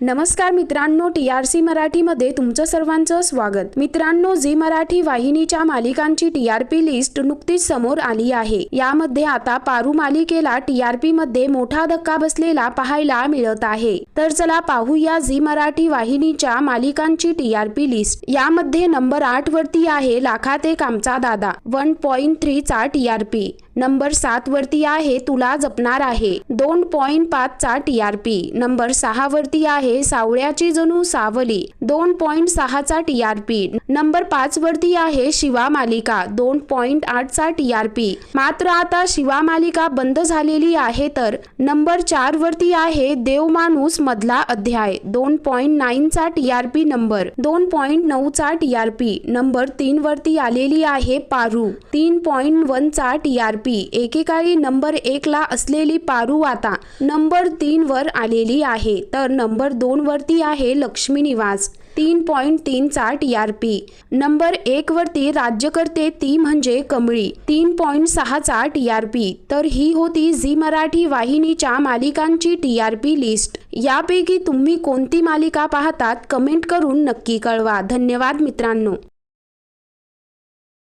नमस्कार मित्रांनो T R C मराठीमध्ये तुमचं सर्वांचं स्वागत. मित्रांनो झी मराठी वाहिनीच्या मालिकांची टी आर पी लिस्ट नुकतीच समोर आली आहे. यामध्ये आता पारू मालिकेला टी आर पी मध्ये मोठा धक्का बसलेला पाहायला मिळत आहे. तर चला पाहूया झी मराठी वाहिनीच्या मालिकांची टी आर पी लिस्ट यामध्ये नंबर आठ वरती आहे लाखात एक आमचा दादा. वन पॉइंट थ्रीचा टी आर पी. नंबर सात वरती आहे तुला जपणार आहे. दोन पॉइंट पाचचा टी आर पी. नंबर सहा वरती आहे सावळ्याची जणू सावली. दोन पॉइंट सहाचा टी आर पी. नंबर पाच वरती आहे शिवा मालिका. दोन पॉइंट आठचा टी आर पी. मात्र आता शिवा मालिका बंद झालेली आहे तर नंबर चार वरती आहे देव माणूस मधला अध्याय. दोन पॉइंट नाईनचा टी आर पी नंबर. दोन पॉइंट नऊचा टी आर पी. नंबर तीन वरती आलेली आहे पारू. तीन पॉइंट वनचा टी आर पी. एकेकाळी नंबर एक ला असलेली पारू आता नंबर तीन वर आलेली आहे. तर नंबर दोन वरती आहे लक्ष्मी निवास. तीन पॉईंट तीन चा टी आर पी. नंबर एक वरती राज्यकर्ते ती म्हणजे कमळी. तीन पॉइंट सहाचा टी आर पी. तर ही होती झी मराठी वाहिनीच्या मालिकांची टी आर पी लिस्ट. यापैकी तुम्ही कोणती मालिका पाहतात कमेंट करून नक्की कळवा. धन्यवाद मित्रांनो.